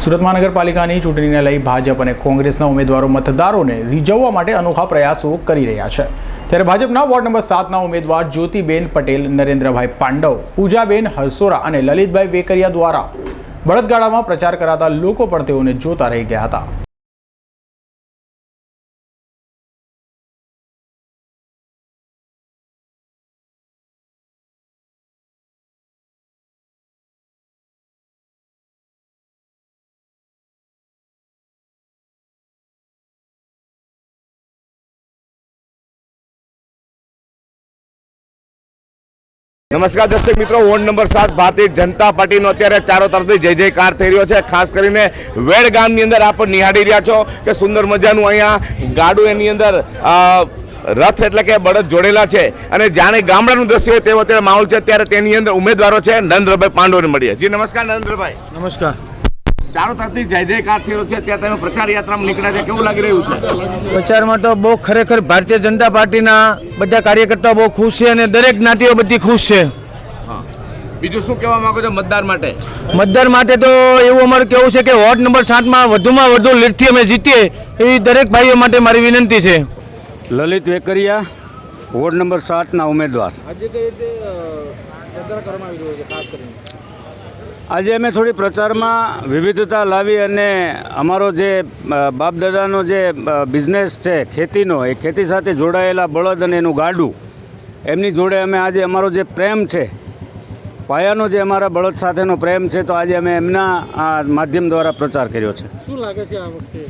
સુરત મહાનગરપાલિકાની ચૂંટણીને લઈ ભાજપ અને કોંગ્રેસના ઉમેદવારો મતદારોને રીઝવવા માટે અનોખા પ્રયાસો કરી રહ્યા છે. ત્યારે ભાજપના વોર્ડ નંબર સાતના ઉમેદવાર જ્યોતિબેન પટેલ, નરેન્દ્રભાઈ પાંડવ, પૂજાબેન હરસોરા અને લલિતભાઈ વેકરિયા દ્વારા બળદગાડામાં પ્રચાર કરાતા લોકો પણ તેઓને જોતા રહી ગયા હતા. નમસ્કાર દર્શક મિત્રો, વોર્ડ નંબર સાત ભારતીય જનતા પાર્ટીનો અત્યારે ચારો તરફથી જય જયકાર થઈ રહ્યો છે. ખાસ કરીને વેડ ગામની અંદર આપ નિહાળી રહ્યા છો કે સુંદર મજાનું અહીંયા ગાડું એની અંદર રથ એટલે કે બળદ જોડેલા છે. અને જાણે ગામડાનું દ્રશ્ય હોય તેવો અત્યારે માહોલ છે. ત્યારે તેની અંદર ઉમેદવારો છે. નરેન્દ્રભાઈ પાંડોને મળીએ. જી, નમસ્કાર નરેન્દ્રભાઈ. નમસ્કાર. ચારો તરફથી જય જયકાર થયો છે ત્યાં તમે પ્રચાર યાત્રામાં નીકળ્યા છે કેવું લાગી રહ્યું છે? પ્રચારમાં તો બહુ ખરેખર ભારતીય જનતા પાર્ટીના બધા કાર્યકર્તાઓ બહુ ખુશ છે અને દરેક જ્ઞાતિઓ બધી ખુશ છે. બીજું શું કહેવા માંગો છો મતદાર માટે? મતદાર માટે તો એવું અમારું કેવું છે કે વોર્ડ નંબર સાતમાં વધુમાં વધુ લીડથી અમે જીતીએ એવી દરેક ભાઈઓ માટે મારી વિનંતી છે. લલિત વેકરિયા વોર્ડ નંબર સાતના ઉમેદવાર. આજે કઈ રીતે કરવામાં આવી રહ્યો છે ખાસ કરીને? આજે અમે થોડી પ્રચારમાં વિવિધતા લાવી અને અમારો જે બાપદાદાનો જે બિઝનેસ છે, ખેતીનો, એ ખેતી સાથે જોડાયેલા બળદ અને એનું ગાડું, એમની જોડે અમે આજે અમારો જે પ્રેમ છે, પાયાનો જે અમારા બળદ સાથેનો પ્રેમ છે, તો આજે અમે એમના, આ, માધ્યમ દ્વારા પ્રચાર કર્યો છે. શું લાગે છે આ વખતે?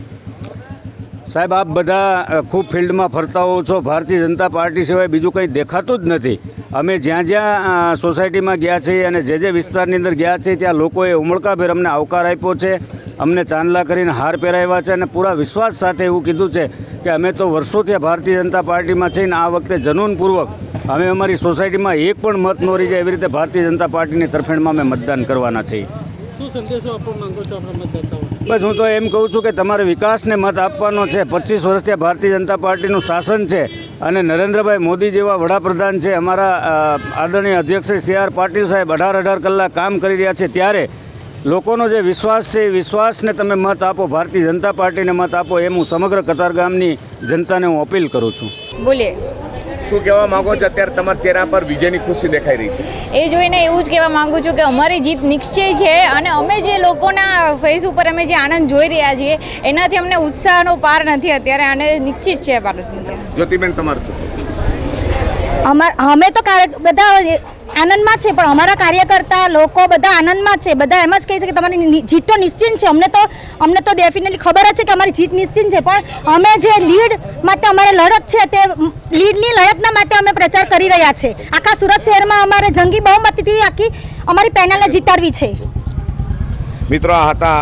સાહેબ, આપ બધા ખૂબ ફિલ્ડમાં ફરતા હોવ છો. ભારતીય જનતા પાર્ટી સિવાય બીજું કંઈ દેખાતું જ નથી. અમે જ્યાં જ્યાં સોસાયટીમાં ગયા છીએ અને જે જે વિસ્તારની અંદર ગયા છીએ, ત્યાં લોકોએ ઉમળકાભેર અમને આવકાર આપ્યો છે. અમને ચાંદલા કરીને હાર પહેરાવ્યા છે અને પૂરા વિશ્વાસ સાથે એવું કીધું છે કે અમે તો વર્ષોથી ભારતીય જનતા પાર્ટીમાં છીએ ને આ વખતે જનૂનપૂર્વક અમે અમારી સોસાયટીમાં એક પણ મત નોરી જાય એવી રીતે ભારતીય જનતા પાર્ટીની તરફેણમાં અમે મતદાન કરવાના છીએ. શું સંદેશો આપવા માંગો છો આપણા મતદાતાઓ બસ હું તો એમ કહું છું કે તમારે વિકાસને મત આપવાનો છે. પચીસ વર્ષથી ભારતીય જનતા પાર્ટીનું શાસન છે અને નરેન્દ્રભાઈ મોદી જેવા વડાપ્રધાન છે. અમારા આદરણીય અધ્યક્ષ શ્રી સી આર પાટીલ સાહેબ અઢાર અઢાર કલાક કામ કરી રહ્યા છે. ત્યારે લોકોનો જે વિશ્વાસ છે, એ વિશ્વાસને તમે મત આપો, ભારતીય જનતા પાર્ટીને મત આપો, એમ હું સમગ્ર કતારગામની જનતાને હું અપીલ કરું છું. બોલીએ. શું કહેવા માંગો છો? અત્યારે તમારા ચહેરા પર વિજયની ખુશી દેખાઈ રહી છે. એ જોઈને એવું જ કહેવા માંગુ છું કે અમારી જીત નિશ્ચય છે અને અમે જે લોકોના ફેસ ઉપર અમે જે આનંદ જોઈ રહ્યા છીએ એનાથી અમને ઉત્સાહનો પાર નથી અત્યારે અને નિશ્ચિત છે ભારતની. જ્યોતિબેન તમારું શું? અમાર અમે તો બધા આનંદમાં છે, પણ અમારા કાર્યકર્તા લોકો બધા આનંદમાં છે. બધા એમ જ કહે છે કે તમારી જીત તો નિશ્ચિત છે. અમને તો અમને તો ડેફિનેટલી ખબર જ છે કે અમારી જીત નિશ્ચિત છે. પણ અમે જે લીડ માટે અમારે લડત છે, તે લીડની લડતના માટે અમે પ્રચાર કરી રહ્યા છે. આખા સુરત શહેરમાં અમારે જંગી બહુમતીથી આખી અમારી પેનલે જીતાડવી છે. મિત્રો હતા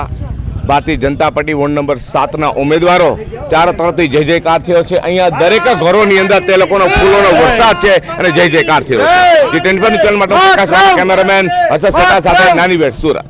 Bharatiya Janata party ward number સાતના ઉમેદવારો. ચારો તરફથી જય જયકાર થયો છે. અહીંયા દરેક ઘરોની અંદર તે લોકોનો ફૂલોનો વરસાદ છે અને જય જયકાર થયો છે. टी ट्वेंटी न्यूज चॅनल म्हटलं कॅमेरामॅन असा सकाळ साधा नानी भेट सुरा